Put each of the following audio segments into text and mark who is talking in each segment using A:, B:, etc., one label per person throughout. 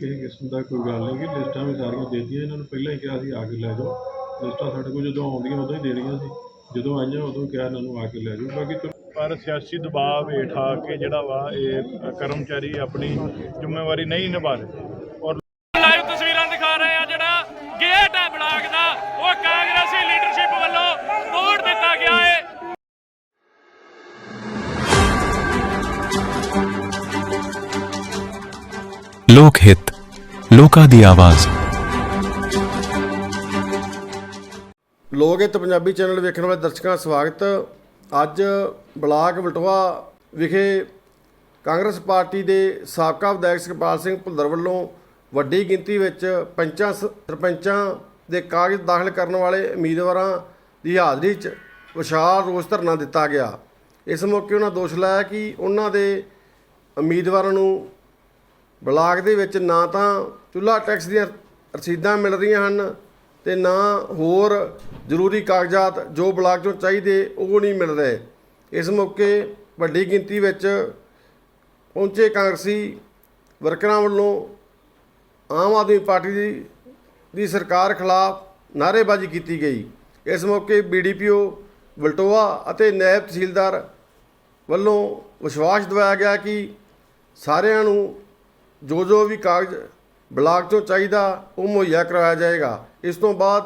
A: ਕਿਸੇ ਕਿਸਮ ਦਾ ਕੋਈ ਗੱਲ ਨਹੀਂ ਕਿ ਲਿਸਟਾਂ ਵੀ ਸਾਰੀਆਂ ਦੇ ਦਿੱਤੀਆਂ ਇਹਨਾਂ ਨੂੰ ਪਹਿਲਾਂ ਹੀ ਕਿਹਾ ਸੀ ਆ ਕੇ ਲੈ ਜਾਓ। ਲਿਸਟਾਂ ਸਾਡੇ ਕੋਲ ਜਦੋਂ ਆਉਂਦੀਆਂ ਉਦੋਂ ਹੀ ਦੇਣੀਆਂ ਸੀ। ਜਦੋਂ ਆਈਆਂ ਉਦੋਂ ਕਿਹਾ ਇਹਨਾਂ ਨੂੰ ਆ ਕੇ ਲੈ ਜਾਓ। ਬਾਕੀ ਚਲੋ।
B: ਪਰ ਸਿਆਸੀ ਦਬਾਅ ਹੇਠ ਆ ਕੇ ਜਿਹੜਾ ਵਾ ਇਹ ਕਰਮਚਾਰੀ ਆਪਣੀ ਜ਼ਿੰਮੇਵਾਰੀ ਨਹੀਂ ਨਿਭਾ ਰਹੇ। ਔਰ
C: ਲਾਈਵ ਤਸਵੀਰਾਂ ਦਿਖਾ ਰਹੇ ਆ ਜਿਹੜਾ ਗੇਟ ਹੈ ਬਲਾਕ ਦਾ ਉਹ ਕਾਂਗਰਸੀ ਲੀਡਰਸ਼ਿਪ ਵੱਲੋਂ ਤੋੜ ਦਿੱਤਾ ਗਿਆ ਹੈ
D: ਲੋਕ ਹਿੱਤ ਲੋਕਾਂ ਦੀ ਆਵਾਜ਼।
E: ਲੋਕ ਹਿੱਤ ਪੰਜਾਬੀ ਚੈਨਲ ਵੇਖਣ ਵਾਲੇ ਦਰਸ਼ਕਾਂ ਦਾ ਸਵਾਗਤ। ਅੱਜ ਬਲਾਕ ਬਲਟੋਆ ਵਿਖੇ ਕਾਂਗਰਸ ਪਾਰਟੀ ਦੇ ਸਾਬਕਾ ਵਿਧਾਇਕ ਸੁਖਪਾਲ ਸਿੰਘ ਭੁੱਲਰ ਵੱਲੋਂ ਵੱਡੀ ਗਿਣਤੀ ਵਿੱਚ ਪੰਚਾਂ ਸ- ਸਰਪੰਚਾਂ ਦੇ ਕਾਗਜ਼ ਦਾਖਲ ਕਰਨ ਵਾਲੇ ਉਮੀਦਵਾਰਾਂ ਦੀ ਹਾਜ਼ਰੀ 'ਚ ਵਿਸ਼ਾਲ ਰੋਸ ਧਰਨਾ ਦਿੱਤਾ ਗਿਆ। ਇਸ ਮੌਕੇ ਉਹਨਾਂ ਦੋਸ਼ ਲਾਇਆ ਕਿ ਉਹਨਾਂ ਦੇ ਉਮੀਦਵਾਰਾਂ ਨੂੰ ਬਲਾਕ ਦੇ ਵਿੱਚ ਨਾ ਤਾਂ ਚੁੱਲ੍ਹਾ ਟੈਕਸ ਦੀਆਂ ਰਸੀਦਾਂ ਮਿਲ ਰਹੀਆਂ ਹਨ ਤੇ ਨਾ ਹੋਰ ਜ਼ਰੂਰੀ ਕਾਗਜ਼ਾਤ ਜੋ ਬਲਾਕ 'ਚੋਂ ਚਾਹੀਦੇ ਉਹ ਨਹੀਂ ਮਿਲ ਰਹੇ। ਇਸ ਮੌਕੇ ਵੱਡੀ ਗਿਣਤੀ ਵਿੱਚ ਪਹੁੰਚੇ ਕਾਂਗਰਸੀ ਵਰਕਰਾਂ ਵੱਲੋਂ ਆਮ ਆਦਮੀ ਪਾਰਟੀ ਦੀ ਦੀ ਸਰਕਾਰ ਖਿਲਾਫ ਨਾਅਰੇਬਾਜ਼ੀ ਕੀਤੀ ਗਈ। ਇਸ ਮੌਕੇ ਬੀਡੀਪੀਓ ਵਲਟੋਆ ਅਤੇ ਨਾਇਬ ਤਹਿਸੀਲਦਾਰ ਵੱਲੋਂ ਵਿਸ਼ਵਾਸ ਦਿਵਾਇਆ ਗਿਆ ਕਿ ਸਾਰਿਆਂ ਨੂੰ ਜੋ ਜੋ ਵੀ ਕਾਗਜ਼ ਬਲਾਕ ਤੋਂ ਚਾਹੀਦਾ ਉਹ ਮੁਹੱਈਆ ਕਰਵਾਇਆ ਜਾਏਗਾ। ਇਸ ਤੋਂ ਬਾਅਦ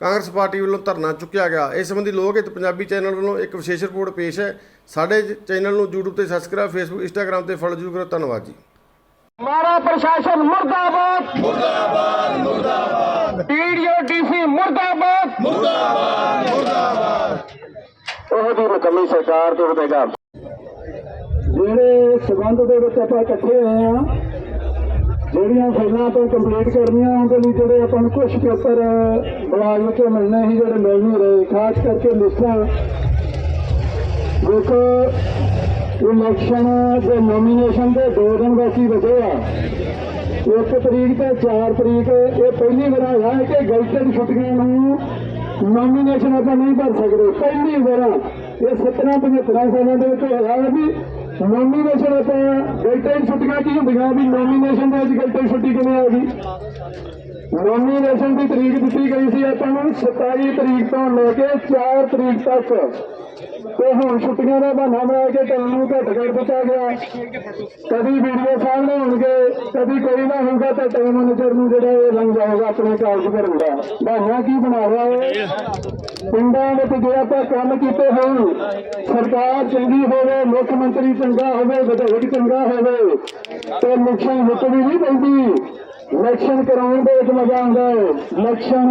E: ਕਾਂਗਰਸ ਪਾਰਟੀ ਵੱਲੋਂ ਧਰਨਾ ਚੁੱਕਿਆ ਗਿਆ। ਇਸ ਸੰਬੰਧੀ ਲੋਕ ਹਿੱਤ ਪੰਜਾਬੀ ਚੈਨਲ ਵੱਲੋਂ ਇੱਕ ਵਿਸ਼ੇਸ਼ ਰਿਪੋਰਟ ਪੇਸ਼ ਹੈ। ਸਾਡੇ ਚੈਨਲ ਨੂੰ YouTube ਤੇ ਸਬਸਕ੍ਰਾਈਬ Facebook Instagram ਤੇ ਫੋਲੋ ਜ਼ਰੂਰ ਕਰੋ। ਧੰਨਵਾਦ ਜੀ।
F: ਮਾਰਾ ਪ੍ਰਸ਼ਾਸਨ ਮੁਰਦਾਬਾਦ। ਮੁਰਦਾਬਾਦ ਮੁਰਦਾਬਾਦ। ਡੀਡੀਓ ਡੀਸੀ ਮੁਰਦਾਬਾਦ। ਮੁਰਦਾਬਾਦ ਮੁਰਦਾਬਾਦ। ਉਹ ਦੀ ਨਕਮੀ ਸਰਕਾਰ ਤੋਂ ਵਧੇਗਾ ਜਿਹੜੇ ਸਬੰਧ ਦੇ ਵਿੱਚ ਆਪਾਂ ਇਕੱਠੇ ਹੋਏ ਆ ਜਿਹੜੀਆਂ ਫਾਈਲਾਂ ਆਪਾਂ ਕੰਪਲੀਟ ਕਰਨੀਆਂ, ਉਹਦੇ ਲਈ ਜਿਹੜੇ ਆਪਾਂ ਨੂੰ ਕੁਝ ਪੇਪਰ ਬਲਾਕ ਵਿੱਚੋਂ ਮਿਲਣੇ ਸੀ, ਜਿਹੜੇ ਮਿਲ ਨਹੀਂ ਰਹੇ। ਖਾਸ ਕਰਕੇ ਲਿਸਟਾਂ। ਦੇਖੋ ਇਲੈਕਸ਼ਨ ਦੇ ਨੋਮੀਨੇਸ਼ਨ ਦੇ ਦੋ ਦਿਨ ਬਾਕੀ ਬਚੇ ਆ। ਇੱਕ ਤਰੀਕ ਤੇ 4 ਤਰੀਕ, ਇਹ ਪਹਿਲੀ ਵਾਰ ਆਇਆ ਹੈ ਕਿ ਗਲਤਨ ਛੁੱਟੀਆਂ ਨੂੰ ਨੋਮੀਨੇਸ਼ਨ ਆਪਾਂ ਨਹੀਂ ਭਰ ਸਕਦੇ। ਪਹਿਲੀ ਵਾਰ, ਇਹ 17 75 ਸਾਲਾਂ ਦੇ ਵਿੱਚ ਹੋਇਆ ਵੀ ਨੋਮੀਨੇਸ਼ਨ ਆਪਾਂ ਗਲਤਨ ਛੁੱਟੀਆਂ ਕੀ ਹੁੰਦੀਆਂ ਵੀ ਨੋਮੀਨੇਸ਼ਨ ਦੇ ਵਿੱਚ ਗਲਤਨ ਛੁੱਟੀ ਕਿਵੇਂ ਆ ਗਈ? ਨੋਮੀਨੇਸ਼ਨ ਦੀ ਤਰੀਕ ਦਿੱਤੀ ਗਈ ਸੀ ਆਪਾਂ ਨੂੰ 27 ਤਰੀਕ ਤੋਂ ਲੈ ਕੇ 4 ਤਰੀਕ ਤੱਕ। ਤੇ ਹੁਣ ਛੁੱਟੀਆਂ ਦਾ ਬਹਾਨਾ ਬਣਾ ਕੇ ਟਾਈਮ ਨੂੰ ਘੱਟ ਕਰ ਦਿੱਤਾ ਗਿਆ। ਕਦੀ ਵੀਡੀਓ ਸਾਹਮਣੇ ਹੋਣਗੇ, ਕਦੀ ਕੋਈ ਨਾ ਹੋਊਗਾ ਤਾਂ ਟਾਈਮ ਮੈਨੇਜਰ ਨੂੰ ਜਿਹੜਾ ਇਹ ਲੰਘ ਜਾਏਗਾ ਆਪਣੇ ਕਾਰਜ ਕਰਨ ਦਾ ਬਹਾਨਾ ਕੀ ਬਣਾ ਰਿਹਾ ਹੈ ਪਿੰਡਾਂ ਵਿੱਚ ਜੇ ਆਪਾਂ ਕੰਮ ਕੀਤੇ ਹੋਣ, ਸਰਕਾਰ ਚੰਗੀ ਹੋਵੇ, ਮੁੱਖ ਮੰਤਰੀ ਚੰਗਾ ਹੋਵੇ, ਵਿਧਾਇਕ ਚੰਗਾ ਹੋਵੇ, ਤੇ ਇਲੈਕਸ਼ਨ ਮੁੱਕਣੀ ਨਹੀਂ ਪੈਂਦੀ। ਇਲੈਕਸ਼ਨ ਕਰਾਉਣ ਦੇ ਵਿੱਚ ਮਜ਼ਾ ਆਉਂਦਾ ਹੈ। ਇਲੈਕਸ਼ਨ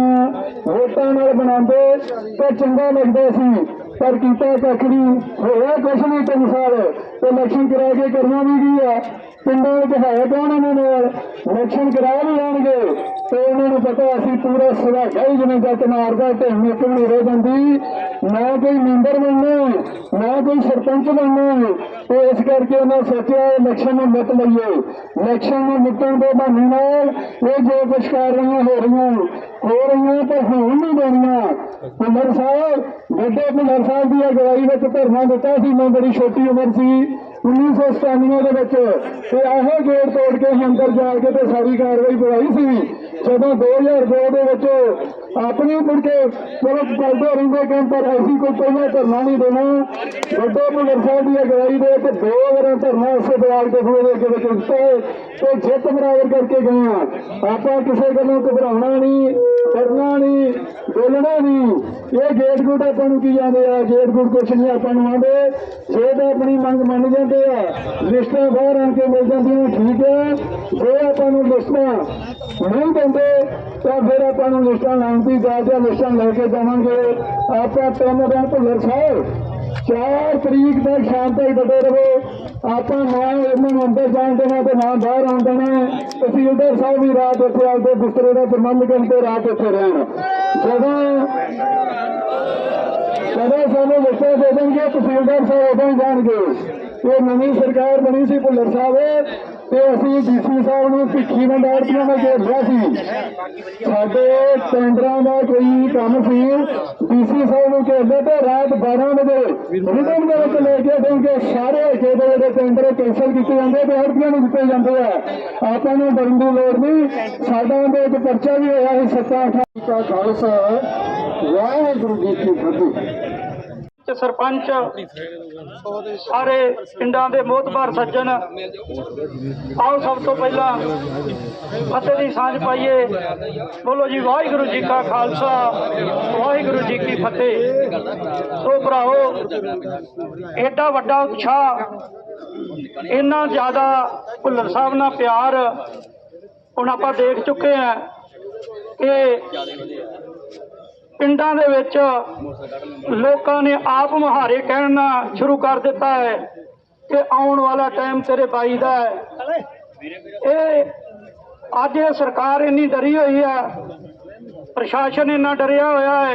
F: ਵੋਟਾਂ ਨਾਲ ਬਣਾਉਂਦੇ ਤੇ ਚੰਗਾ ਲੱਗਦਾ ਸੀ। ਪਰ ਕੀਤਾ ਕੱਖ ਨਹੀਂ। ਹੋਇਆ ਕੁਛ ਨਹੀਂ ਤਿੰਨ ਸਾਲ। ਇਲੈਕਸ਼ਨ ਕਰਾ ਕੇ ਕਰਨਾ ਵੀ ਕੀ ਆ? ਪਿੰਡਾਂ ਵਿੱਚ ਹੈ ਕੌਣ ਇਹਨਾਂ ਨਾਲ? ਇਲੈਕਸ਼ਨ ਕਰਾ ਵੀ ਲੈਣਗੇ। ਤੇ ਉਹਨਾਂ ਨੂੰ ਪਤਾ ਅਸੀਂ ਪੂਰਾ ਸਵਾਗਾ ਹੀ ਜਿਵੇਂ ਜੱਟ ਮਾਰਦਾ ਤੇ ਇੱਕ ਵੀ ਰਹਿ ਨਾ ਕੋਈ ਮੈਂਬਰ ਬਣਨਾ ਨਾ ਕੋਈ ਸਰਪੰਚ ਬਣਨਾ ਤੇ ਇਸ ਕਰਕੇ ਉਹਨਾਂ ਸੋਚਿਆ ਇਲੈਕਸ਼ਨ ਨੂੰ ਮਿਟ ਲਈਏ। ਇਲੈਕਸ਼ਨ ਨੂੰ ਮਿਟਣ ਦੇ ਬਹਾਨੇ ਨਾਲ ਇਹ ਜੋ ਕੁਛ ਕਰ ਰਹੀਆਂ ਹੋ ਰਹੀਆਂ ਹੋ ਰਹੀਆਂ ਤੇ ਹੋਣ ਨਹੀਂ ਦੇਣੀਆਂ ਅੰਮ੍ਰਿਤਸਰ ਵੱਡੇ ਭੁੱਲਰ ਸਾਹਿਬ ਦੀ ਅਗਵਾਈ ਵਿੱਚ ਧਰਨਾ ਦਿੱਤਾ ਸੀ, ਮੈਂ ਬੜੀ ਛੋਟੀ ਉਮਰ ਸੀ 1997 ਦੇ ਵਿੱਚ। ਤੇ ਆਹੋ ਗੇਟ ਤੋੜ ਕੇ ਅੰਦਰ ਜਾ ਕੇ ਤੇ ਸਾਰੀ ਕਾਰਵਾਈ ਕਰਵਾਈ ਸੀ। ਜਦੋਂ 2002 ਦੇ ਵਿੱਚ ਆਪਣੀ ਮੁੜ ਕੇ ਚਲੋ ਚੱਲਦੇ ਰਹਿੰਦੇ ਕੰਮ, ਪਰ ਅਸੀਂ ਕੋਈ ਪਹਿਲਾਂ ਧਰਨਾ ਨਹੀਂ ਦੇਣਾ। ਵੱਡੇ ਭੁੱਲਰ ਸਾਹਿਬ ਦੀ ਅਗਵਾਈ ਦੇ ਵਿੱਚ ਦੋ ਵਾਰ ਧਰਨਾ ਉਸੇ ਬਲਾਕ ਦੇ ਸੂਏ ਦੇ ਵਿੱਚ ਤੇ ਜਿੱਤ ਬਰਾਬਰ ਕਰਕੇ ਗਏ ਆ ਆਪਾਂ ਕਿਸੇ ਗੱਲੋਂ ਘਬਰਾਉਣਾ ਨਹੀਂ। ਕਰਨਾ ਨਹੀਂ ਬੋਲਣਾ ਨਹੀਂ ਇਹ ਗੇਟ ਗੁੱਟ ਆਪਾਂ ਨੂੰ ਕੀ ਜਾਂਦੇ ਆ? ਗੇਟ ਗੁੱਟ ਕੁਛ ਨਹੀਂ ਆਪਾਂ ਨੂੰ ਆਂਦੇ ਜੇ ਤਾਂ ਆਪਣੀ ਮੰਗ ਮੰਨ ਜਾਂਦੇ ਆ, ਲਿਸਟਾਂ ਬਾਹਰ ਆਣ ਕੇ ਮਿਲ ਜਾਂਦੀਆਂ, ਠੀਕ ਹੈ ਜੇ ਆਪਾਂ ਨੂੰ ਲਿਸਟਾਂ ਨਹੀਂ ਦਿੰਦੇ, ਤਾਂ ਫਿਰ ਆਪਾਂ ਨੂੰ ਲਿਸਟਾਂ ਲਾਉਣ ਦੀ ਦਾਜ ਜਾਂ ਲਿਸਟਾਂ ਲੈ ਕੇ ਜਾਵਾਂਗੇ। ਆਪਾਂ ਤਿੰਨ ਦਿਨ ਭੁੱਲਰ ਸਾਹਿਬ 4 ਤਰੀਕ ਤੱਕ ਸ਼ਾਮ ਤੱਕ ਡਟੇ ਰਹੋ। ਆਪਾਂ ਨਾ ਇਹਨਾਂ ਨੂੰ ਅੰਦਰ ਜਾਣ ਦੇਣਾ ਤੇ ਨਾ ਬਾਹਰ ਆਉਣ ਦੇਣਾ। ਤਹਿਸੀਲਦਾਰ ਸਾਹਿਬ ਵੀ ਰਾਤ ਉੱਥੇ ਆਪਦੇ ਬਿਸਤਰੇ ਦਾ ਪ੍ਰਬੰਧ ਕਰਨ ਤੇ ਰਾਤ ਉੱਥੇ ਰਹਿਣ। ਜਦੋਂ ਜਦੋਂ ਸਾਨੂੰ ਲਿਸਟਾਂ ਦੇ ਦੇਣਗੇ, ਤਹਿਸੀਲਦਾਰ ਸਾਹਿਬ ਉਦੋਂ ਜਾਣਗੇ। ਇਹ ਨਵੀਂ ਸਰਕਾਰ ਬਣੀ ਸੀ ਭੁੱਲਰ ਸਾਹਿਬ। ਤੇ ਅਸੀਂ ਡੀਸੀ ਸਾਹਿਬ ਨੂੰ ਭਿੱਖੀ ਮੰਡਾਰਤੀਆਂ ਦਾ ਘੇਰਿਆ ਸੀ? ਸਾਡੇ ਟੈਂਡਰਾਂ ਦਾ ਕੋਈ ਕੰਮ ਸੀ ਡੀਸੀ ਸਾਹਿਬ ਨੂੰ ਘੇਰਦੇ ਤੇ ਰਾਤ 12 ਵਜੇ ਰਿਟਰਨ ਦੇ ਵਿੱਚ ਲੈ ਕੇ ਕਿਉਂਕਿ ਸਾਰੇ ਹਲਕੇ ਦੇ ਜਿਹੜੇ ਟੈਂਡਰ ਕੈਂਸਲ ਕੀਤੇ ਜਾਂਦੇ ਤੇ ਹੜਪੀਆਂ ਨੂੰ ਦਿੱਤੇ ਜਾਂਦੇ ਆ। ਆਪਾਂ ਨੂੰ ਡਰਨ ਦੀ ਲੋੜ ਨਹੀਂ। ਸਾਡਾ ਉਹਦੇ ਇੱਕ ਪਰਚਾ ਵੀ ਹੋਇਆ ਸੀ ਸੱਤਾ ਅਠਾਈ ਦਾ ਖਾਲਸਾ। ਵਾਹਿਗੁਰੂ ਜੀ ਕੀ ਫਤਿਹ।
G: ਤੇ ਸਰਪੰਚ, ਸਾਰੇ ਪਿੰਡਾਂ ਦੇ ਮੋਤਬਾਰ ਸੱਜਣ। ਆਓ ਸਭ ਤੋਂ ਪਹਿਲਾਂ ਫਤਿਹ ਦੀ ਸਾਂਝ ਪਾਈਏ। ਬੋਲੋ ਜੀ, ਵਾਹਿਗੁਰੂ ਜੀ ਕਾ ਖਾਲਸਾ, ਵਾਹਿਗੁਰੂ ਜੀ ਕੀ ਫਤਿਹ। ਸੋ ਭਰਾਓ ਐਡਾ ਵੱਡਾ ਉਤਸ਼ਾਹ, ਇੰਨਾ ਜ਼ਿਆਦਾ ਭੁੱਲਰ ਸਾਹਿਬ ਨਾਲ ਪਿਆਰ, ਹੁਣ ਆਪਾਂ ਦੇਖ ਚੁੱਕੇ ਆ ਕਿ ਪਿੰਡਾਂ ਦੇ ਵਿੱਚ ਲੋਕਾਂ ਨੇ ਆਪ ਮੁਹਾਰੇ ਕਹਿਣਾ ਸ਼ੁਰੂ ਕਰ ਦਿੱਤਾ ਹੈ ਕਿ ਆਉਣ ਵਾਲਾ ਟਾਈਮ ਤੇਰੇ ਬਾਈ ਦਾ ਹੈ। ਇਹ ਅੱਜ ਇਹ ਸਰਕਾਰ ਇੰਨੀ ਡਰੀ ਹੋਈ ਹੈ, ਪ੍ਰਸ਼ਾਸਨ ਇੰਨਾ ਡਰਿਆ ਹੋਇਆ ਹੈ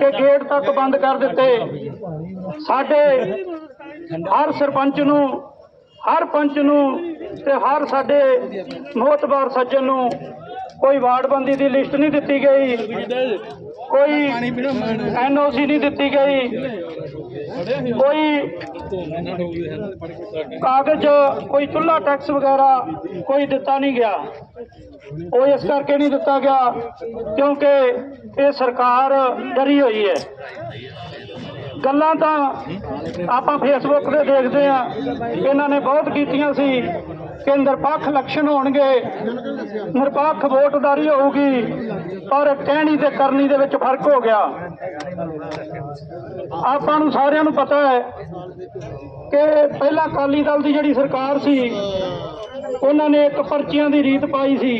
G: ਕਿ ਗੇਟ ਤੱਕ ਬੰਦ ਕਰ ਦਿੱਤੇ। ਸਾਡੇ ਹਰ ਸਰਪੰਚ ਨੂੰ, ਹਰ ਪੰਚ ਨੂੰ ਤੇ ਹਰ ਸਾਡੇ ਮੋਤਬਾਰ ਸੱਜਣ ਨੂੰ ਕੋਈ ਵਾਰਡਬੰਦੀ ਦੀ ਲਿਸਟ ਨਹੀਂ ਦਿੱਤੀ ਗਈ। ਕੋਈ ਐਨਓਸੀ ਨਹੀਂ ਦਿੱਤੀ ਗਈ। ਕੋਈ ਕਾਗਜ਼, ਕੋਈ ਚੁੱਲਾ ਟੈਕਸ ਵਗੈਰਾ ਕੋਈ ਦਿੱਤਾ ਨਹੀਂ ਗਿਆ। ਉਹ ਇਸ ਕਰਕੇ ਨਹੀਂ ਦਿੱਤਾ ਗਿਆ ਕਿਉਂਕਿ ਇਹ ਸਰਕਾਰ ਡਰੀ ਹੋਈ ਹੈ। ਗੱਲਾਂ ਤਾਂ ਆਪਾਂ ਫੇਸਬੁੱਕ ਤੇ ਦੇਖਦੇ ਆ ਇਹਨਾਂ ਨੇ ਬਹੁਤ ਕੀਤੀਆਂ ਸੀ। ਕਿ ਨਿਰਪੱਖ ਇਲੈਕਸ਼ਨ ਹੋਣਗੇ, ਨਿਰਪੱਖ ਵੋਟਦਾਰੀ ਹੋਊਗੀ, ਪਰ ਕਹਿਣੀ ਤੇ ਕਰਨੀ ਦੇ ਵਿੱਚ ਫ਼ਰਕ ਹੋ ਗਿਆ। ਆਪਾਂ ਨੂੰ ਸਾਰਿਆਂ ਨੂੰ ਪਤਾ ਹੈ ਕਿ ਪਹਿਲਾਂ ਅਕਾਲੀ ਦਲ ਦੀ ਜਿਹੜੀ ਸਰਕਾਰ ਸੀ, ਉਹਨਾਂ ਨੇ ਇੱਕ ਪਰਚੀਆਂ ਦੀ ਰੀਤ ਪਾਈ ਸੀ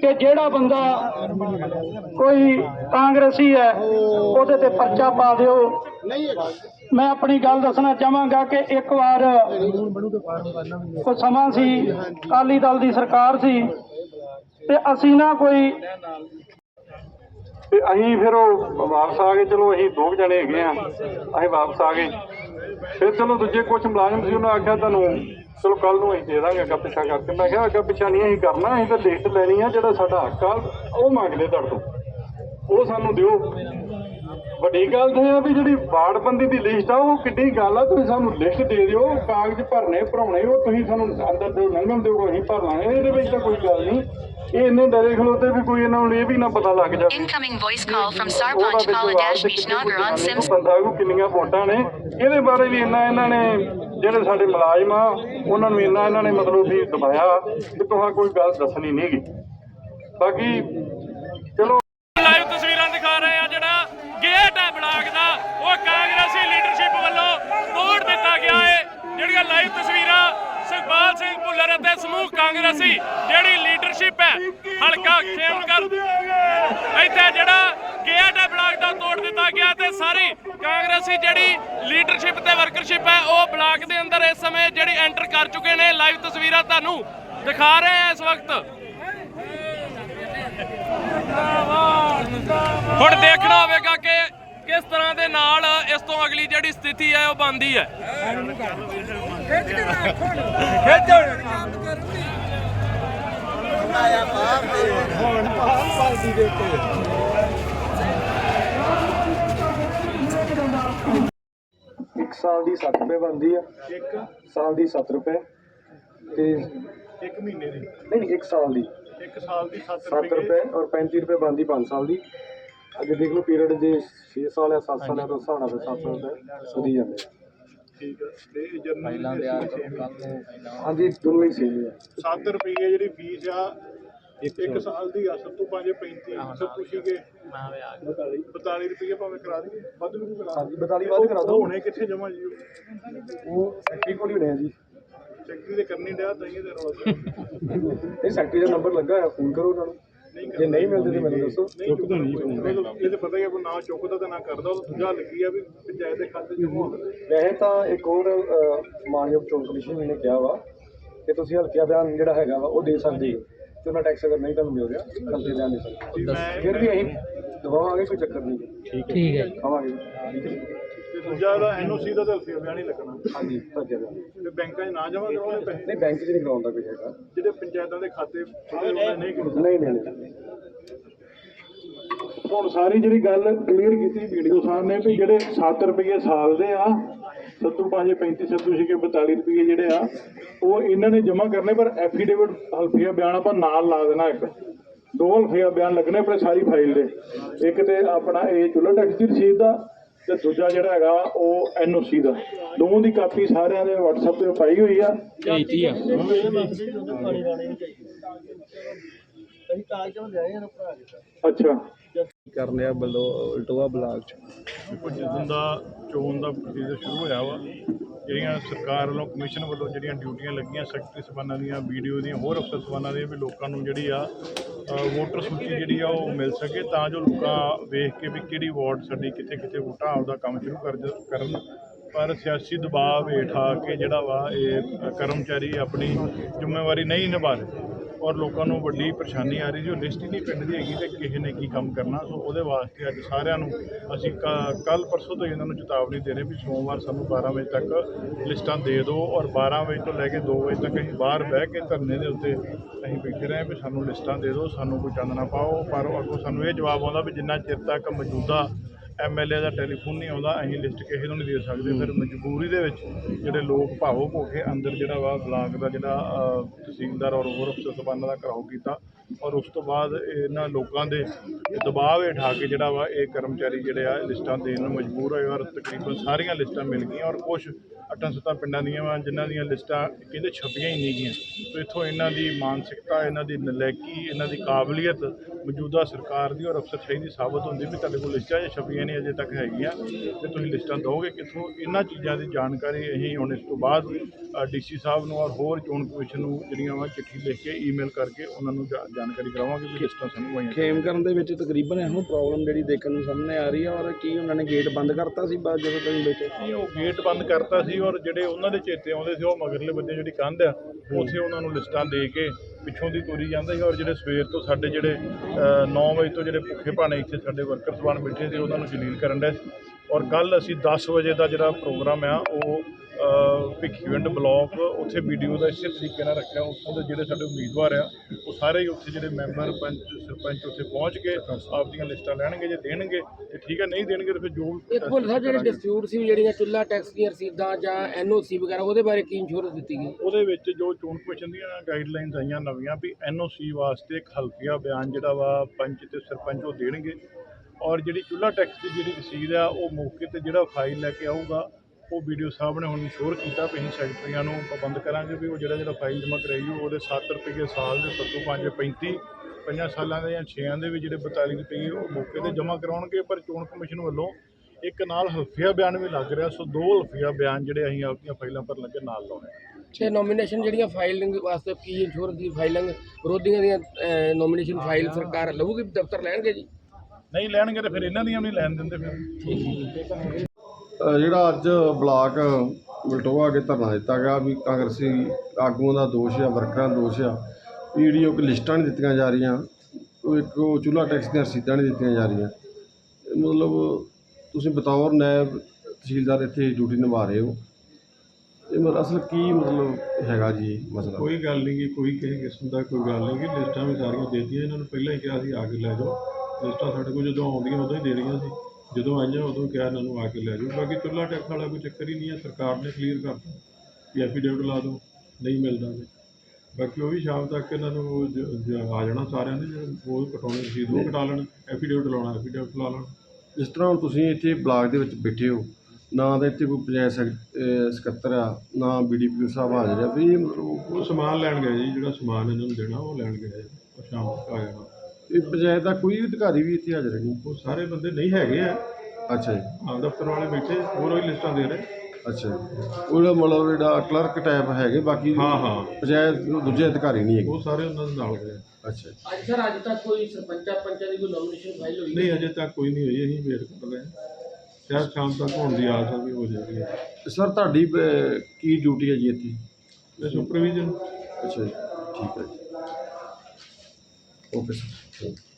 G: ਕਿ ਜਿਹੜਾ ਬੰਦਾ ਕੋਈ ਕਾਂਗਰਸੀ ਹੈ, ਉਹਦੇ ਤੇ ਪਰਚਾ ਪਾ ਦਿਓ। ਮੈਂ ਆਪਣੀ ਗੱਲ ਦੱਸਣਾ ਚਾਹਾਂਗਾ ਕਿ ਇੱਕ ਵਾਰ ਕੋਈ ਸਮਾਂ ਸੀ, ਅਕਾਲੀ ਦਲ ਦੀ ਸਰਕਾਰ ਸੀ, ਤੇ ਅਸੀਂ ਨਾ ਕੋਈ
B: ਤੇ ਅਸੀਂ ਫਿਰ ਉਹ ਵਾਪਸ ਆ ਗਏ, ਚਲੋ ਅਸੀਂ ਦੋ ਜਣੇ ਹੈਗੇ ਆ ਅਸੀਂ ਵਾਪਸ ਆ ਗਏ। ਫਿਰ ਚਲੋ ਦੂਜੇ ਕੁਝ ਮੁਲਾਜ਼ਮ ਸੀ, ਉਹਨਾਂ ਆਖਿਆ ਤੁਹਾਨੂੰ ਚਲੋ ਕੱਲ ਨੂੰ ਅਸੀਂ ਦੇ ਦਾਂਗੇ ਅੱਗਾ ਪਿੱਛਾ ਕਰਕੇ। ਮੈਂ ਕਿਹਾ ਅੱਗਾ ਪਿੱਛਾ ਨਹੀਂ ਅਸੀਂ ਕਰਨਾ, ਅਸੀਂ ਤਾਂ ਲਿਸਟ ਲੈਣੀ ਆ ਜਿਹੜਾ ਸਾਡਾ ਹੱਕ ਆ, ਉਹ ਮੰਗਦੇ ਤੁਹਾਡੇ ਤੋਂ। ਉਹ ਸਾਨੂੰ ਦਿਓ। ਵੱਡੀ ਗੱਲ ਤਾਂ ਇਹ ਆ ਵੀ ਜਿਹੜੀ ਵਾਰਡਬੰਦੀ ਦੀ ਲਿਸਟ ਆ ਉਹ ਕਿੱਡੀ ਗੱਲ ਆ ਤੁਸੀਂ ਸਾਨੂੰ ਲਿਸਟ ਦੇ ਦਿਓ ਕਾਗਜ਼ ਭਰਨੇ ਭਰਾਉਣੇ ਉਹ ਤੁਸੀਂ ਸਾਨੂੰ ਅੰਦਰ ਦਿਓ ਲੰਘਣ ਦਿਓ ਅਸੀਂ ਭਰ ਲਾਂਗੇ ਇਹਦੇ ਵਿੱਚ ਤਾਂ ਕੋਈ ਗੱਲ ਨਹੀਂ ਇਹ ਇੰਨੇ ਡਰੇ ਖਲੋਤੇ ਵੀ ਕੋਈ ਇਹਨਾਂ ਨੂੰ ਇਹ ਵੀ ਨਾ ਪਤਾ ਲੱਗ ਜਾਵੇ
H: voice call from Sarpanch Kaladash Vishnagar on Sims.
B: ਬੰਦਾ ਕੋ ਕਿੰਨੀਆਂ ਵੋਟਾਂ ਨੇ ਇਹਦੇ ਬਾਰੇ ਵੀ ਇੰਨਾ ਇਹਨਾਂ ਨੇ ਜਿਹੜੇ ਸਾਡੇ ਮੁਲਾਜ਼ਮ ਆ ਉਹਨਾਂ ਨੂੰ ਇੰਨਾ ਇਹਨਾਂ ਨੇ ਮਤਲਬ ਵੀ ਦਬਾਇਆ ਕਿ ਤੁਹਾਂ ਕੋਈ ਗੱਲ ਦੱਸਣੀ ਨਹੀਂਗੀ ਬਾਕੀ ਚਲੋ
C: ਲਾਈਵ ਤਸਵੀਰਾਂ ਦਿਖਾ ਰਹੇ ਆ ਜਿਹੜਾ ਗੇਟ ਹੈ ਬਲਾਕ ਦਾ ਉਹ ਕਾਂਗਰਸੀ ਲੀਡਰਸ਼ਿਪ ਵੱਲੋਂ ਤੋੜ ਦਿੱਤਾ ਗਿਆ ਹੈ ਜਿਹੜੀਆਂ ਲਾਈਵ ਤਸਵੀਰਾਂ ਸੁਖਪਾਲ ਸਿੰਘ ਭੁੱਲਰ ਅਤੇ ਸਮੂਹ ਕਾਂਗਰਸੀ ਜਿਹੜੀ ਲੀਡਰਸ਼ਿਪ ਹੈ ਹਲਕਾ ਖੇਮਗਰ ਇੱਥੇ ਜਿਹੜਾ ਗੇਟ ਹੈ ਬਲਾਕ ਦਾ ਤੋੜ ਦਿੱਤਾ ਗਿਆ ਤੇ ਸਾਰੀ ਕਾਂਗਰਸੀ ਜਿਹੜੀ ਲੀਡਰਸ਼ਿਪ ਤੇ ਵਰਕਰਸ਼ਿਪ ਹੈ ਉਹ ਬਲਾਕ ਦੇ ਅੰਦਰ ਇਸ ਸਮੇਂ ਜਿਹੜੀ ਐਂਟਰ ਕਰ ਚੁੱਕੇ ਨੇ। ਲਾਈਵ ਤਸਵੀਰਾਂ ਤੁਹਾਨੂੰ ਦਿਖਾ ਰਹੇ ਆ ਇਸ ਵਕਤ। ਹੁਣ ਦੇਖਣਾ ਹੋਵੇਗਾ ਕਿ ਕਿਸ ਤਰ੍ਹਾਂ ਦੇ ਨਾਲ ਇਸ ਤੋਂ ਅਗਲੀ ਜਿਹੜੀ ਸਥਿਤੀ ਹੈ ਉਹ ਬਣਦੀ ਹੈ।
F: ਇੱਕ ਸਾਲ ਦੀ 7 ਰੁਪਏ ਬਣਦੀ ਆ।
B: ਇੱਕ
F: ਸਾਲ ਦੀ 7 ਰੁਪਏ। ਤੇ
B: ਇੱਕ ਮਹੀਨੇ ਦੀ।
F: ਨਹੀਂ ਇੱਕ ਸਾਲ ਦੀ।
B: ਇੱਕ ਸਾਲ ਦੀ 7
F: 7 ਰੁਪਏ ਔਰ 35 ਰੁਪਏ ਬਣਦੀ 5 ਸਾਲ ਦੀ। ਅੱਗੇ ਦੇਖ ਲਓ ਪੀਰੀਅਡ ਜੇ 6 ਸਾਲ ਜਾਂ 7 ਸਾਲ ਹੈ ਤਾਂ ਹਿਸਾਬ ਨਾਲ ਫਿਰ 700 ਰੁਪਏ ਵਧੀ ਜਾਂਦੇ ਆ।
B: ਠੀਕ ਹੈ ਤੇ ਜਰਨਲ ਦੇ ਯਾਰ
F: ਹਾਂਜੀ ਦੋਨੋਂ ਹੀ ਸੇਮ ਹੈ
B: 7 ਰੁਪਏ ਜਿਹੜੀ ਫੀਸ ਆ ਇੱਕ ਸਾਲ ਦੀ ਆ ਸਭ ਤੋਂ ਪੰਜ 35 ਸਭ ਪੁੱਛੀ ਕੇ 42 ਰੁਪਏ ਭਾਵੇਂ ਕਰਾ ਦਈਏ ਵੱਧ ਵੀ ਕਰਾ
F: ਹਾਂਜੀ 42 ਬਾਅਦ ਕਰਾ
B: ਉਹ
F: ਦਿਓ।
B: ਹੁਣੇ ਕਿੱਥੇ ਜਮਾ ਜੀ? ਉਹ?
F: ਉਹ ਸੈਕਟਰੀ ਕੋਲ ਹੀ ਹੋਣੇ ਆ ਜੀ।
B: ਚੱਕਰੀ ਤੇ ਕਰਨੀ ਡਿਆ ਤਾਂ ਇਹ ਦੇ ਰੌਲਾ
F: ਇਹ ਸੈਕਟਰੀ ਦਾ ਨੰਬਰ ਲੱਗਾ ਹੈ ਫੋਨ ਕਰੋ ਉਹਨਾਂ ਨੂੰ। ਜੇ ਨਹੀਂ ਮਿਲਦੇ ਤੇ ਮੈਨੂੰ ਦੱਸੋ।
B: ਚੁੱਕਦਾ ਨਹੀਂ ਇਹ ਤਾਂ ਪਤਾ ਹੀ ਆ ਕੋਈ ਨਾ ਚੁੱਕਦਾ ਤਾਂ ਨਾ ਕਰਦਾ ਉਹ ਦੂਜਾ ਲੱਗੀ ਆ ਵੀ ਪੰਚਾਇਤ ਦੇ ਖਾਤੇ 'ਚ ਜਮਾ ਹੋਵੇ
F: ਵੈਸੇ ਤਾਂ ਇੱਕ ਹੋਰ ਮਾਨਯੋਗ ਚੋਣ ਕਮਿਸ਼ਨ ਨੇ ਕਿਹਾ ਵਾ ਕਿ ਤੁਸੀਂ ਹਲਕਿਆ ਬਿਆਨ ਜਿਹੜਾ ਹੈਗਾ ਵਾ ਉਹ ਦੇ ਸਕਦੇ ਹੋ। ਤੇ ਉਹਨਾਂ ਟੈਕਸ ਅਗਰ ਨਹੀਂ ਤੁਹਾਨੂੰ ਮਿਲ ਰਿਹਾ ਹਲਕੇ ਬਿਆਨ ਦੇ ਸਕਦੇ ਹੋ। ਫਿਰ ਵੀ ਅਸੀਂ ਦਵਾਵਾਂਗੇ ਕੋਈ ਚੱਕਰ ਨਹੀਂ। ਠੀਕ ਹੈ। ਠੀਕ ਹੈ ਆਵਾਂਗੇ ਠੀਕ ਹੈ
B: ਦੂਜਾ ਦਾ ਐਨਓਸੀ ਦਾ ਤਾਂ ਫਿਰ ਬਿਆਨ ਹੀ ਲੱਗਣਾ। ਹਾਂਜੀ ਭੱਜਿਆ ਤੇ ਬੈਂਕਾਂ 'ਚ ਨਾ ਜਮ੍ਹਾਂ ਕਰਾਉਣੇ ਪੈਸੇ?
E: ਨਹੀਂ ਬੈਂਕ 'ਚ ਨਹੀਂ ਕਰਾਉਂਦਾ ਕੋਈ ਹੈਗਾ।
B: ਜਿਹੜੇ ਪੰਚਾਇਤਾਂ ਦੇ ਖਾਤੇ ਖੁੱਲ੍ਹੇ ਉਹਨਾਂ ਨੇ ਨਹੀਂ ਕੀਤੇ
E: ਨਹੀਂ ਨਹੀਂ
F: ਹੁਣ ਸਾਰੀ ਜਿਹੜੀ ਗੱਲ ਕਲੀਅਰ ਕੀਤੀ ਵੀਡੀਓ ਸਾਹਮਣੇ ਵੀ ਜਿਹੜੇ 7 ਰੁਪਏ ਸਾਲ ਦੇ ਆ ਸੱਤੂ ਪੰਜ 35 ਸੱਤੂ ਛਿਕੇ 42 ਰੁਪਏ ਜਿਹੜੇ ਆ ਉਹ ਇਹਨਾਂ ਨੇ ਜਮ੍ਹਾਂ ਕਰਨੇ ਪਰ ਐਫੀਡੇਵਿਟ ਹਲਫੀਆ ਬਿਆਨ ਆਪਾਂ ਨਾਲ ਲਾ ਦੇਣਾ ਇੱਕ। ਦੋ ਹਲਫੀਆ ਬਿਆਨ ਲੱਗਣੇ ਆਪਣੇ ਸਾਰੀ ਫਾਈਲ ਦੇ। ਇੱਕ ਤੇ ਆਪਣਾ ਇਹ ਚੁੱਲ੍ਹਾ ਟੈਕਸ ਦੀ ਰਸੀਦ ਦਾ ਤੇ ਦੂਜਾ ਜਿਹੜਾ ਹੈਗਾ ਉਹ ਐਨਓਸੀ ਦਾ। ਦੋਵਾਂ ਦੀ ਕਾਪੀ ਸਾਰਿਆਂ ਦੇ WhatsApp ਤੇ ਪਾਈ ਹੋਈ ਆ। ਅੱਛਾ।
E: ਕਰ ਲਿਆ ਬਲੋ ਉਲਟੋਆ ਬਲਾਕ 'ਚ?
B: ਦੇਖੋ, ਜਦੋਂ ਦਾ ਚੋਣ ਦਾ ਪ੍ਰੋਸੀਜਰ ਸ਼ੁਰੂ ਹੋਇਆ ਵਾ, ਜਿਹੜੀਆਂ ਸਰਕਾਰ ਵੱਲੋਂ, ਕਮਿਸ਼ਨ ਵੱਲੋਂ ਜਿਹੜੀਆਂ ਡਿਊਟੀਆਂ ਲੱਗੀਆਂ, ਸੈਕਟਰੀ ਸਬਾਨਾਂ ਦੀਆਂ, ਵੀਡੀਓ ਦੀਆਂ, ਹੋਰ ਅਫਸਰ ਸਬਾਨਾਂ ਦੀਆਂ ਵੀ ਲੋਕਾਂ ਨੂੰ ਜਿਹੜੀ ਆ ਵੋਟਰ ਸੂਚੀ ਜਿਹੜੀ ਆ, ਉਹ ਮਿਲ ਸਕੇ ਤਾਂ ਜੋ ਲੋਕਾਂ ਵੇਖ ਕੇ ਵੀ ਕਿਹੜੀ ਵਾਰਡ ਸਾਡੀ ਕਿੱਥੇ ਕਿੱਥੇ ਵੋਟਾਂ ਆਪਦਾ ਕੰਮ ਸ਼ੁਰੂ ਕਰ ਕਰਨ। ਪਰ ਸਿਆਸੀ ਦਬਾਅ ਹੇਠ ਆ ਕੇ ਜਿਹੜਾ ਵਾ, ਇਹ ਕਰਮਚਾਰੀ ਆਪਣੀ ਜ਼ਿੰਮੇਵਾਰੀ ਨਹੀਂ ਨਿਭਾ ਰਹੇ। ਔਰ ਲੋਕਾਂ ਨੂੰ ਵੱਡੀ ਪਰੇਸ਼ਾਨੀ ਆ ਰਹੀ ਜੋ ਲਿਸਟ ਹੀ ਨਹੀਂ ਪਿੰਡ ਦੀ ਹੈਗੀ ਤੇ ਕਿਸੇ ਨੇ ਕੀ ਕੰਮ ਕਰਨਾ। ਸੋ ਉਹਦੇ ਵਾਸਤੇ ਅੱਜ ਸਾਰਿਆਂ ਨੂੰ ਅਸੀਂ ਕੱਲ ਪਰਸੋਂ ਤੋਂ ਹੀ ਇਹਨਾਂ ਨੂੰ ਚੇਤਾਵਨੀ ਦੇ ਰਹੇ ਵੀ ਸੋਮਵਾਰ ਸਾਨੂੰ 12 ਵਜੇ ਤੱਕ ਲਿਸਟਾਂ ਦੇ ਦਿਓ ਔਰ 12 ਵਜੇ ਤੋਂ ਲੈ ਕੇ 2 ਵਜੇ ਤੱਕ ਅਸੀਂ ਬਾਹਰ ਬਹਿ ਕੇ ਧਰਨੇ ਦੇ ਉੱਤੇ ਅਸੀਂ ਬੈਠੇ ਰਹੇ ਵੀ ਸਾਨੂੰ ਲਿਸਟਾਂ ਦੇ ਦਿਓ, ਸਾਨੂੰ ਕੋਈ ਚੰਦ ਨਾ ਪਾਓ। ਪਰ ਅੱਗੋਂ ਸਾਨੂੰ ਇਹ ਜਵਾਬ ਆਉਂਦਾ ਵੀ ਜਿੰਨਾ ਚਿਰ ਤੱਕ ਮੌਜੂਦਾ ਐਮਐਲਏ ਦਾ ਟੈਲੀਫੋਨ ਨਹੀਂ ਆਉਂਦਾ ਅਸੀਂ ਲਿਸਟ ਕਿਸੇ ਨੂੰ ਨਹੀਂ ਦੇ ਸਕਦੇ। ਫਿਰ ਮਜਬੂਰੀ ਦੇ ਵਿੱਚ ਜਿਹੜੇ ਲੋਕ ਭਾਵੁਕ ਹੋ ਕੇ ਅੰਦਰ ਜਿਹੜਾ ਵਾ ਬਲਾਕ ਦਾ ਜਿਹੜਾ ਤਹਿਸੀਲਦਾਰ ਔਰ ਹੋਰ ਅਫਸਰ ਸਬਾਨਾਂ ਦਾ ਘਰਾਓ ਕੀਤਾ ਔਰ ਉਸ ਤੋਂ ਬਾਅਦ ਇਹਨਾਂ ਲੋਕਾਂ ਦੇ ਦਬਾਅ ਹੇਠ ਆ ਕੇ ਜਿਹੜਾ ਵਾ ਇਹ ਕਰਮਚਾਰੀ ਜਿਹੜੇ ਆ ਲਿਸਟਾਂ ਦੇਣ ਨੂੰ ਮਜਬੂਰ ਹੋਏ ਔਰ ਤਕਰੀਬਨ ਸਾਰੀਆਂ ਲਿਸਟਾਂ ਮਿਲ ਗਈਆਂ ਔਰ ਕੁਝ ਅੱਠਾਂ ਸੱਤਾਂ ਪਿੰਡਾਂ ਦੀਆਂ ਵਾ, ਜਿਨ੍ਹਾਂ ਦੀਆਂ ਲਿਸਟਾਂ ਕਹਿੰਦੇ ਛਪੀਆਂ ਹੀ ਨਹੀਂ ਗਈਆਂ। ਸੋ ਇੱਥੋਂ ਇਹਨਾਂ ਦੀ ਮਾਨਸਿਕਤਾ, ਇਹਨਾਂ ਦੀ ਨਲੈਕੀ, ਇਹਨਾਂ ਦੀ ਕਾਬਲੀਅਤ ਮੌਜੂਦਾ ਸਰਕਾਰ ਦੀ ਔਰ ਅਫਸਰਸ਼ਾਹੀ ਦੀ ਸਾਬਤ ਹੁੰਦੀ ਵੀ ਤੁਹਾਡੇ ਕੋਲ ਲਿਸਟਾਂ ਜਾਂ ਛਪੀਆਂ ਨਹੀਂ, ਅਜੇ ਤੱਕ ਹੈਗੀਆਂ ਤੇ ਤੁਸੀਂ ਲਿਸਟਾਂ ਦਿਓਗੇ ਕਿੱਥੋਂ? ਇਹਨਾਂ ਚੀਜ਼ਾਂ ਦੀ ਜਾਣਕਾਰੀ ਅਸੀਂ ਹੁਣ ਇਸ ਤੋਂ ਬਾਅਦ ਡੀਸੀ ਸਾਹਿਬ ਨੂੰ ਔਰ ਹੋਰ ਚੋਣ ਕਮਿਸ਼ਨ ਨੂੰ ਜਿਹੜੀਆਂ ਵਾ ਚਿੱਠੀ ਲਿਖ ਕੇ ਈਮੇਲ ਕਰਕੇ ਉਹਨਾਂ ਨੂੰ ਜਾ- ਜਾਣਕਾਰੀ ਕਰਾਵਾਂਗੇ ਵੀ ਲਿਸਟਾਂ ਸਾਨੂੰ ਆਈਆਂ
E: ਖੇਮ ਕਰਨ ਦੇ ਵਿੱਚ ਤਕਰੀਬਨ ਇਹੋ ਪ੍ਰੋਬਲਮ ਜਿਹੜੀ ਦੇਖਣ ਨੂੰ ਸਾਹਮਣੇ ਆ ਰਹੀ ਹੈ ਔਰ ਕੀ ਉਹਨਾਂ ਨੇ ਗੇਟ ਬੰਦ ਕਰਤਾ ਸੀ ਬਾਅਦ ਜਦੋਂ ਤੁਸੀਂ ਬੈਠੇ
B: ਨਹੀਂ ਉਹ ਗੇਟ ਬੰਦ ਕਰਤਾ ਸੀ ਔਰ ਜਿਹੜੇ ਉਹਨਾਂ ਦੇ ਚੇਤੇ ਆਉਂਦੇ ਸੀ ਉਹ ਮਗਰਲੇ ਬੰਦੇ ਜਿਹੜੀ ਕੰਧ ਆ ਉੱਥੇ ਉਹਨਾਂ ਨੂੰ ਲਿਸਟਾਂ ਦੇ ਕੇ ਪਿੱਛੋਂ ਦੀ ਤੋਰੀ ਜਾਂਦਾ ਸੀ ਔਰ ਜਿਹੜੇ ਸਵੇਰ ਤੋਂ ਸਾਡੇ ਜਿਹੜੇ 9 ਵਜੇ ਤੋਂ ਜਿਹੜੇ ਭੁੱਖੇ ਭਾਣੇ ਇੱਥੇ ਸਾਡੇ ਵਰਕਰ ਸਬਾਨ ਬੈਠੇ ਸੀ ਉਹਨਾਂ ਨੂੰ ਜਲੀਲ ਕਰਨ ਦੇ ਔਰ ਕੱਲ ਅਸੀਂ 10 ਵਜੇ ਦਾ ਜਿਹੜਾ ਪ੍ਰੋਗਰਾਮ ਆ ਉਹ ਭਿੱਖੀਵਿੰਡ ਬਲਾਕ ਉੱਥੇ ਵੀਡੀਓ ਦਾ ਇਸੇ ਤਰੀਕੇ ਨਾਲ ਰੱਖਿਆ ਉੱਥੋਂ ਦੇ ਜਿਹੜੇ ਸਾਡੇ ਉਮੀਦਵਾਰ ਆ ਉਹ ਸਾਰੇ ਹੀ ਉੱਥੇ ਜਿਹੜੇ ਮੈਂਬਰ ਪੰਚ ਸਰਪੰਚ ਉੱਥੇ ਪਹੁੰਚ ਕੇ ਆਪਦੀਆਂ ਲਿਸਟਾਂ ਲੈਣਗੇ ਜੇ ਦੇਣਗੇ ਤੇ ਠੀਕ ਹੈ ਨਹੀਂ ਦੇਣਗੇ ਤਾਂ ਫਿਰ ਜੋ
I: ਇੱਕ ਪੁਲਿਸ ਸਾਹਿਬ ਜਿਹੜੇ ਡਿਸਪਿਊਟ ਸੀ ਜਿਹੜੀਆਂ ਚੁੱਲਾ ਟੈਕਸ ਦੀਆਂ ਰਸੀਦਾਂ ਜਾਂ ਐਨਓਸੀ ਵਗੈਰਾ ਉਹਦੇ ਬਾਰੇ ਕੀ ਇੰਸ਼ੋਰੈਂਸ ਦਿੱਤੀ ਗਈ?
B: ਉਹਦੇ ਵਿੱਚ ਜੋ ਚੋਣ ਕਮਿਸ਼ਨ ਦੀਆਂ ਗਾਈਡਲਾਈਨਸ ਆਈਆਂ ਨਵੀਆਂ ਵੀ ਐਨਓਸੀ ਵਾਸਤੇ ਇੱਕ ਹਲਫੀਆ ਬਿਆਨ ਜਿਹੜਾ ਵਾ ਪੰਚ ਤੇ ਸਰਪੰਚ ਉਹ ਦੇਣਗੇ ਔਰ ਜਿਹੜੀ ਚੁੱਲਾ ਟੈਕਸ ਦੀ ਜਿਹੜੀ ਰਸੀਦ ਆ ਉਹ ਮੌਕੇ ਤੇ ਜਿਹੜਾ ਫਾਈਲ ਲੈ ਕੇ ਆਊਗਾ ਉਹ ਵੀਡੀਓ ਸਾਹਿਬ ਨੇ ਹੁਣ ਇਨਸ਼ੋਰ ਕੀਤਾ ਵੀ ਅਸੀਂ ਸੈਕਟਰੀਆਂ ਨੂੰ ਪਾਬੰਦ ਕਰਾਂਗੇ ਵੀ ਉਹ ਜਿਹੜਾ ਜਿਹੜਾ ਫਾਈਲ ਜਮ੍ਹਾਂ ਕਰਾਈ ਹੋਊ ਉਹਦੇ 7 ਰੁਪਏ ਸਾਲ ਦੇ 705 35 ਪੰਜਾਂ ਸਾਲਾਂ ਦੇ ਜਾਂ 6ਾਂ ਦੇ ਵੀ ਜਿਹੜੇ 42 ਰੁਪਏ ਉਹ ਮੌਕੇ ਤੇ ਜਮ੍ਹਾਂ ਕਰਾਉਣਗੇ। ਪਰ ਚੋਣ ਕਮਿਸ਼ਨ ਵੱਲੋਂ ਇੱਕ ਨਾਲ ਹਲਫੀਆ ਬਿਆਨ ਵੀ ਲੱਗ ਰਿਹਾ ਸੋ ਦੋ ਹਲਫੀਆ ਬਿਆਨ ਜਿਹੜੇ ਅਸੀਂ ਆਪਣੀਆਂ ਫਾਈਲਾਂ ਪਰ ਲੱਗੇ ਨਾਲ ਲਾਉਣੇ
I: ਤੇ ਨੋਮੀਨੇਸ਼ਨ ਜਿਹੜੀਆਂ ਫਾਈਲਿੰਗ ਵਾਸਤੇ ਕੀ ਇੰਸ਼ੋਰੈਂਸ ਦੀ ਫਾਈਲਿੰਗ ਵਿਰੋਧੀਆਂ ਦੀਆਂ ਨੋਮੀਨੇਸ਼ਨ ਫਾਈਲ ਸਰਕਾਰ ਲਊਗੀ ਦਫ਼ਤਰ ਲੈਣਗੇ ਜੀ?
B: ਨਹੀਂ ਲੈਣਗੇ ਤੇ ਫਿਰ ਇਹਨਾਂ ਦੀਆਂ ਵੀ ਨਹੀਂ ਲੈਣ ਦਿੰਦੇ ਫਿਰ।
E: ਜਿਹੜਾ ਅੱਜ ਬਲਾਕ ਬਲਟੋਆ ਕੇ ਧਰਨਾ ਦਿੱਤਾ ਗਿਆ ਵੀ ਕਾਂਗਰਸੀ ਆਗੂਆਂ ਦਾ ਦੋਸ਼ ਆ, ਵਰਕਰਾਂ ਦਾ ਦੋਸ਼ ਆ, ਵੀ ਜਿਹੜੀ ਲਿਸਟਾਂ ਨਹੀਂ ਦਿੱਤੀਆਂ ਜਾ ਰਹੀਆਂ, ਉਹ ਇੱਕ ਉਹ ਚੁੱਲ੍ਹਾ ਟੈਕਸ ਦੀਆਂ ਰਸੀਦਾਂ ਨਹੀਂ ਦਿੱਤੀਆਂ ਜਾ ਰਹੀਆਂ। ਮਤਲਬ ਤੁਸੀਂ ਬਤੌਰ ਨਾਇਬ ਤਹਿਸੀਲਦਾਰ ਇੱਥੇ ਡਿਊਟੀ ਨਿਭਾ ਰਹੇ ਹੋ। ਇਹ ਮਤਲਬ ਅਸਲ ਕੀ ਮਤਲਬ ਹੈਗਾ ਜੀ ਮਸਲਾ?
A: ਕੋਈ ਗੱਲ ਨਹੀਂ ਕਿ ਕੋਈ ਕਿਸੇ ਕਿਸਮ ਦਾ ਕੋਈ ਗੱਲ ਨਹੀਂ ਕਿ ਲਿਸਟਾਂ ਵੀ ਸਾਰੀਆਂ ਦੇਤੀਆਂ, ਇਹਨਾਂ ਨੂੰ ਪਹਿਲਾਂ ਹੀ ਕਿਹਾ ਸੀ ਆ ਕੇ ਲੈ ਜਾਓ। ਲਿਸਟਾਂ ਸਾਡੇ ਕੋਲ ਜਦੋਂ ਆਉਂਦੀਆਂ, ਉਦੋਂ ਹੀ ਦੇ ਰਹੀਆਂ ਸੀ। ਜਦੋਂ ਆਈਆਂ ਉਦੋਂ ਕਿਹਾ ਇਹਨਾਂ ਨੂੰ ਆ ਕੇ ਲੈ ਜਾਓ। ਬਾਕੀ ਚੁੱਲ੍ਹਾ ਟੈਕਸ ਵਾਲਾ ਕੋਈ ਚੱਕਰ ਹੀ ਨਹੀਂ ਹੈ ਸਰਕਾਰ ਨੇ ਕਲੀਅਰ ਕਰਤਾ ਕਿ ਐਫੀਡੇਵਿਟ ਲਾ ਦਿਓ ਨਹੀਂ ਮਿਲਦਾ ਤੇ। ਬਾਕੀ ਉਹ ਵੀ ਸ਼ਾਮ ਤੱਕ ਇਹਨਾਂ ਨੂੰ ਆ ਜਾਣਾ ਸਾਰਿਆਂ ਨੇ ਜਿਹੜੇ ਉਹ ਕਟਾਉਣੇ ਸੀ ਉਹ ਕਟਾ ਲੈਣ ਐਫੀਡੇਵਿਟ ਲਾਉਣਾ ਐਫੀਡੇਵਿਟ ਲਾ ਲੈਣ।
E: ਜਿਸ ਤਰ੍ਹਾਂ ਹੁਣ ਤੁਸੀਂ ਇੱਥੇ ਬਲਾਕ ਦੇ ਵਿੱਚ ਬੈਠੇ ਹੋ ਨਾ ਤਾਂ ਇੱਥੇ ਕੋਈ ਪੰਚਾਇਤ ਸਕੱਤਰ ਆ ਨਾ ਬੀਡੀਪੀ ਸਾਹਿਬ ਹਾਜ਼ਰ ਆ ਵੀ ਇਹ ਮਤਲਬ
A: ਉਹ ਸਮਾਨ ਲੈਣ ਗਏ ਜੀ ਜਿਹੜਾ ਸਮਾਨ ਇਹਨਾਂ ਨੂੰ ਦੇਣਾ ਉਹ ਲੈਣ ਗਏ ਉਹ ਸ਼ਾਮ ਤੱਕ ਆ ਜਾਣਾ।
E: ਇਹ ਪੰਚਾਇਤ ਦਾ ਕੋਈ ਅਧਿਕਾਰੀ ਵੀ ਇੱਥੇ ਹਾਜ਼ਰ ਨਹੀਂ।
A: ਉਹ ਸਾਰੇ ਬੰਦੇ ਨਹੀਂ ਹੈਗੇ ਆ।
E: ਅੱਛਾ ਜੀ।
A: ਆਮ ਦਫ਼ਤਰ ਵਾਲੇ ਬੈਠੇ ਹੋਰ ਉਹੀ ਲਿਸਟਾਂ ਦੇ ਰਹੇ।
E: ਅੱਛਾ ਜੀ। ਉਹਦਾ ਮਤਲਬ ਜਿਹੜਾ ਕਲਰਕ ਟਾਈਪ ਹੈਗੇ ਬਾਕੀ
A: ਹਾਂ ਹਾਂ।
E: ਪੰਚਾਇਤ ਨੂੰ ਦੂਜੇ ਅਧਿਕਾਰੀ ਨਹੀਂ ਹੈਗੇ।
A: ਉਹ ਸਾਰੇ ਉਹਨਾਂ ਦੇ ਨਾਲ ਗਏ।
E: ਅੱਛਾ ਜੀ।
I: ਅੱਜ ਸਰ ਅੱਜ ਤੱਕ ਕੋਈ ਸਰਪੰਚਾ ਪੰਚਾਂ ਦੀ ਕੋਈ ਨੋਮੀਨੇਸ਼ਨ ਫਾਈਲ ਹੋਈ
A: ਨਹੀਂ ਅਜੇ ਤੱਕ ਕੋਈ ਨਹੀਂ ਹੋਈ ਅਸੀਂ ਵੇਟ ਕਰ ਰਹੇ ਹਾਂ। ਸ਼ਾਇਦ ਸ਼ਾਮ ਤੱਕ ਹੋਣ ਦੀ ਆਸ ਆ ਵੀ ਹੋ ਜਾਏਗੀ।
E: ਤੇ ਸਰ ਤੁਹਾਡੀ ਅਹ, ਕੀ ਡਿਊਟੀ ਹੈ ਜੀ ਇੱਥੇ?
A: ਤੇ ਸੁਪਰਵਿਜ਼ਨ
E: ਅੱਛਾ ਜੀ ਠੀਕ ਹੈ ਜੀ। Okay sir Cool.